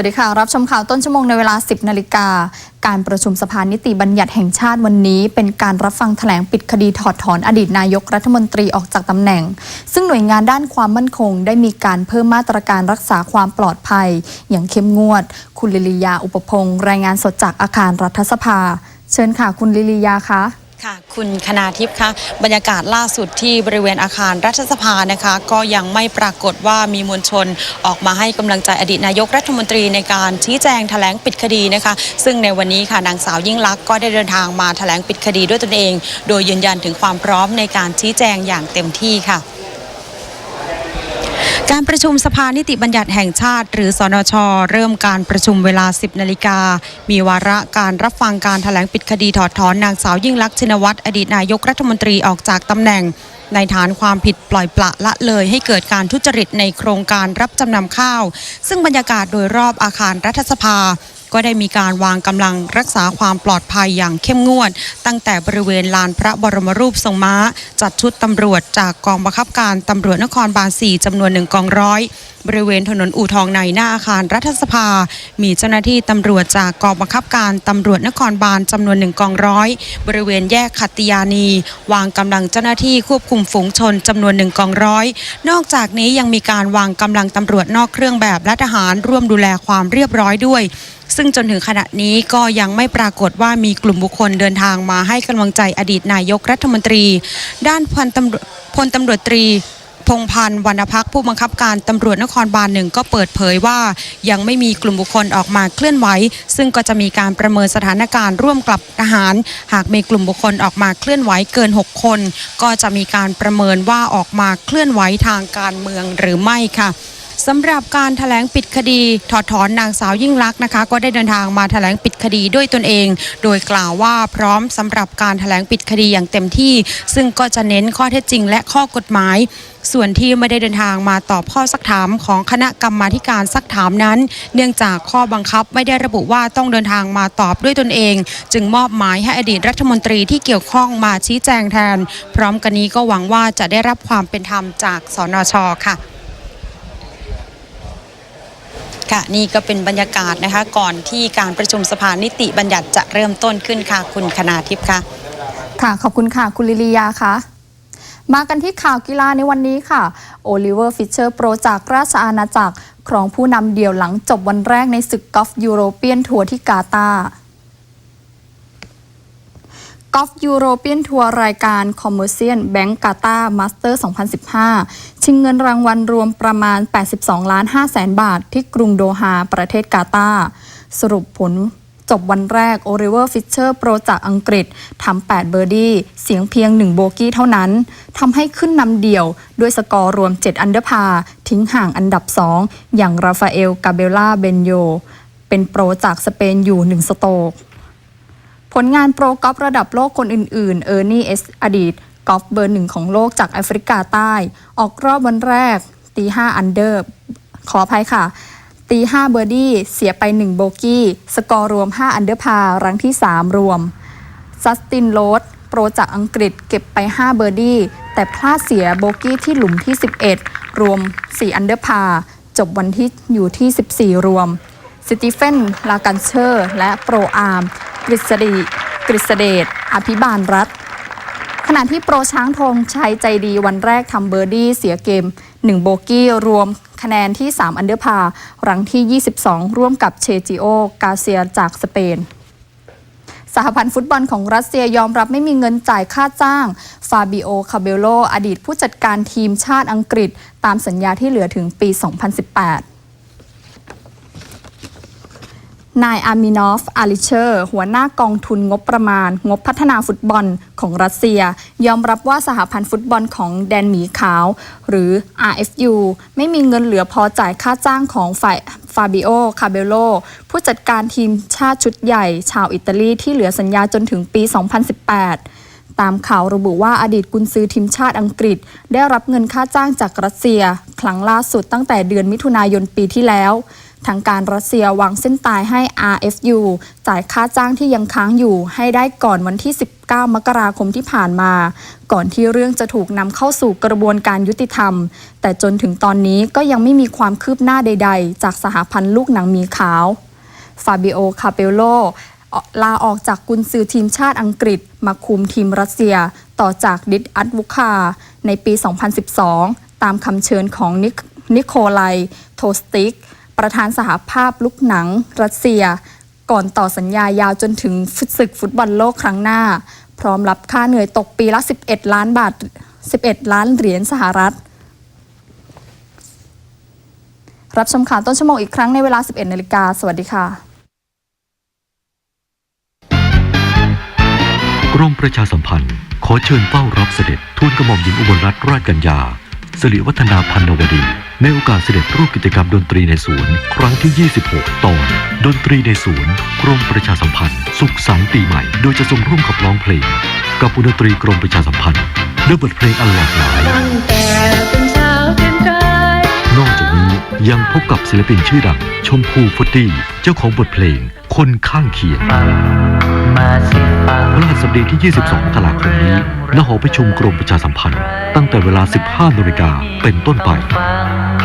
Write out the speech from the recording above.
วัสดีค่ะ รับชมข่าวต้นชั่วโมงในเวลา 10 นาฬิกา การประชุมสภานิติบัญญัติแห่งชาติวันนี้ เป็นการรับฟังแถลงปิดคดีถอดถอนอดีตนายกรัฐมนตรีออกจากตำแหน่ง ซึ่งหน่วยงานด้านความมั่นคง ได้มีการเพิ่มมาตรการรักษาความปลอดภัย อย่างเข้มงวด คุณลิลิยาอุปพงศ์รายงานสดจากอาคารรัฐสภา เชิญค่ะคุณลิลิยาคะ ค่ะคุณคณาทิพย์คะบรรยากาศล่าสุดที่บริเวณอาคารรัฐสภานะคะ ก็ยังไม่ปรากฏว่ามีมวลชนออกมาให้กำลังใจอดีตนายกรัฐมนตรีในการชี้แจงแถลงปิดคดีนะคะ ซึ่งในวันนี้ค่ะนางสาวยิ่งลักษณ์ก็ได้เดินทางมาแถลงปิดคดีด้วยตนเอง โดยยืนยันถึงความพร้อมในการชี้แจงอย่างเต็มที่ค่ะ การประชุมสภานิติบัญญัติแห่งชาติ หรือสนช เริ่มการประชุมเวลา 10 นาฬิกา มีวาระการรับฟังการถแถลงปิดคดีถอดถอนนางสาวยิ่งลักษณ์ชินวัตรอดีตนายกรัฐมนตรีออกจากตำแหน่ง ในฐานความผิดปล่อยปละละเลยให้เกิดการทุจริตในโครงการรับจำนำข้าว ซึ่งบรรยากาศโดยรอบอาคารรัฐสภา ก็ได้มีการวางกำลังรักษาความปลอดภัยอย่างเข้มงวด ตั้งแต่บริเวณลานพระบรมรูปทรงม้า จัดชุดตำรวจจากกองบังคับการตำรวจนครบาล 4จำนวนหนึ่งกองร้อยบริเวณถนนอู่ทองในหน้าอาคารรัฐสภา มีเจ้าหน้าที่ตำรวจจากกองบังคับการตำรวจนครบาลจำนวนหนึ่งกองร้อย บริเวณแยกขัตติยานี วางกำลังเจ้าหน้าที่ควบคุมฝูงชนจำนวนหนึ่งกองร้อย นอกจากนี้ยังมีการวางกำลังตำรวจนอกเครื่องแบบและทหารร่วมดูแลความเรียบร้อยด้วย ซึ่งจนถึงขณะนี้ก็ยังไม่ปรากฏว่ามีกลุ่มบุคคลเดินทางมาให้กำลังใจอดีตนายกรัฐมนตรี ด้านพันตำรวจพลตำรวจตรีพงพันธ์วรรณพักผู้บังคับการตำรวจนครบาลหนึ่งก็เปิดเผยว่า ยังไม่มีกลุ่มบุคคลออกมาเคลื่อนไหว ซึ่งก็จะมีการประเมินสถานการณ์ร่วมกับทหาร หากมีกลุ่มบุคคลออกมาเคลื่อนไหวเกิน 6 คน ก็จะมีการประเมินว่าออกมาเคลื่อนไหวทางการเมืองหรือไม่ค่ะ สำหรับการถแถลงปิดคดี ถอดถอนนางสาวยิ่งลักษณ์นะคะ ก็ได้เดินทางมาถแถลงปิดคดีด้วยตนเอง โดยกล่าวว่าพร้อมสำหรับการถแถลงปิดคดีอย่างเต็มที่ ซึ่งก็จะเน้นข้อเท็จจริงและข้อกฎหมาย ส่วนที่ไม่ได้เดินทางมาตอบข้อสักถามของคณะกรรมาการสักถามนั้น เนื่องจากข้อบังคับไม่ได้ระบุว่าต้องเดินทางมาตอบด้วยตนเอง จึงมอบหมายให้อดีตรัฐมนตรีที่เกี่ยวข้องมาชี้แจงแทน พร้อมกันนี้ก็หวังว่าจะได้รับความเป็นธรรมจากสนชค่ะ ค่ะนี่ก็เป็นบรรยากาศนะคะ ก่อนที่การประชุมสภานิติบัญญัติจะเริ่มต้นขึ้นค่ะคุณคณาทิพย์ค่ะค่ะ ขอบคุณค่ะ คุณลิลียาคะมากันที่ข่าวกีฬาในวันนี้ค่ะ โอลิเวอร์ฟิชเชอร์โปรจากราชอาณาจักรครองผู้นำเดี่ยวหลังจบวันแรกในศึกกอล์ฟยูโรเปียนทัวร์ที่กาตาร์ กอล์ฟยูโรเปียนทัวร์รายการคอมเมอร์เซียนแบงก์กาตามาสเตอร์ 2015 ชิงเงินรางวัลรวมประมาณ 82 ล้าน5แสนบาท ที่กรุงโดฮาประเทศกาตา สรุปผลจบวันแรกโอริเวอร์ฟิชเชอร์โปรจากอังกฤษทำ 8 เบอร์ดี้ เสียงเพียง 1 โบกี้เท่านั้น ทำให้ขึ้นนำเดี่ยว ด้วยสกอร์รวม 7 อันเดอร์พา ทิ้งห่างอันดับ 2 อย่างราฟาเอล กาเบล่า เบนโย เป็นโปรจากสเปนอยู่ 1 สโตก ผลงานโปรกอล์ฟระดับโลกคนอื่นๆ เออร์นี่เอสอดีตกอล์ฟเบอร์หนึ่งของโลกจากแอฟริกาใต้ ออกรอบวันแรกตี5อันเดอร์ ขออภัยค่ะ ตี5เบอร์ดี้เสียไป 1 โบกี้ สกอร์รวม 5 อันเดอร์พารังที่ 3 รวมซัสตินโรดโปรจากอังกฤษเก็บไป 5 เบอร์ดี้แต่พลาดเสียโบกี้ที่หลุมที่ 11 รวม 4 อันเดอร์พาจบวันที่อยู่ที่ 14 รวมสตีเฟนลากันเชอร์ และโปรอาร์ม กฤษฎีกฤษเดชอภิบาลรัฐ ขณะที่โปรช้างธงชัยใจดีวันแรกทำเบอร์ดี้เสียเกม 1 โบกี้รวมคะแนนที่ 3 อันเดอร์พารังที่ 22 ร่วมกับเชจิโอกาเซียจากสเปนสหพันธ์ฟุตบอลของรัสเซียยอมรับไม่มีเงินจ่ายค่าจ้าง ฟาบิโอ คาเบโล อดีตผู้จัดการทีมชาติอังกฤษ ตามสัญญาที่เหลือถึงปี 2018 นายอามินอฟ อาลิเชอร์ หัวหน้ากองทุนงบประมาณ งบพัฒนาฟุตบอลของรัสเซีย ยอมรับว่าสหพันธ์ฟุตบอลของแดนหมีขาว หรือ RFU ไม่มีเงินเหลือพอจ่ายค่าจ้างของฝ่ายฟาบิโอ คาเบโล ผู้จัดการทีมชาติชุดใหญ่ ชาวอิตาลีที่เหลือสัญญาจนถึงปี 2018ตามข่าวระบุว่าอดีตกุนซือทีมชาติอังกฤษ ได้รับเงินค่าจ้างจากรัสเซีย ครั้งล่าสุดตั้งแต่เดือนมิถุนายนปีที่แล้ว ทางการรัสเซียวางเส้นตายให้ RFU จ่ายค่าจ้างที่ยังค้างอยู่ให้ได้ก่อนวันที่ 19 มกราคมที่ผ่านมา ก่อนที่เรื่องจะถูกนำเข้าสู่กระบวนการยุติธรรม แต่จนถึงตอนนี้ก็ยังไม่มีความคืบหน้าใด ๆ จากสหพันธ์ลูกหนังมีขาว ฟาบิโอ คาเปโลลาออกจากกุนซือทีมชาติอังกฤษ มาคุมทีมรัสเซีย ต่อจากดิดอัตวุคา ในปี 2012 ตามคำเชิญของนิโคไล โทสติก ประธานสหภาพลูกหนัง รัสเซีย ก่อนต่อสัญญายาวจนถึงศึกฟุตบอลโลกครั้งหน้า พร้อมรับค่าเหนื่อยตกปีละ 11 ล้านบาท 11 ล้านเหรียญสหรัฐ รับชมข่าวต้นชั่วโมงอีกครั้งในเวลา 11 นาฬิกา สวัสดีค่ะ กรมประชาสัมพันธ์ ขอเชิญเฝ้ารับเสด็จทูลกระหม่อมหญิงอุบลรัตนราชกัญญา สิริวัฒนาพันนวดี ในโอกาสเสด็จร่วมกิจกรรมดนตรีในศูนย์ครั้งที่ 26 ตอน ดนตรีในศูนย์กรมประชาสัมพันธ์ สุขสันต์ปีใหม่ โดยจะทรงร่วมขับร้องเพลง กับวงดนตรีกรมประชาสัมพันธ์ด้วยบทเพลงอันหลากหลายตั้งแต่เป็นสาวเต็มกายนอกจากนี้ยังพบกับศิลปินชื่อดัง ชมพูฟุตตี้เจ้าของบทเพลงคนข้างเคียงฟังมาสิฟัง พฤหัสบดีที่ 22 มกราคมนี้ ณ หอประชุมกรมประชาสัมพันธ์ ตั้งแต่เวลา 15นาฬิกาเป็นต้นไปฟัง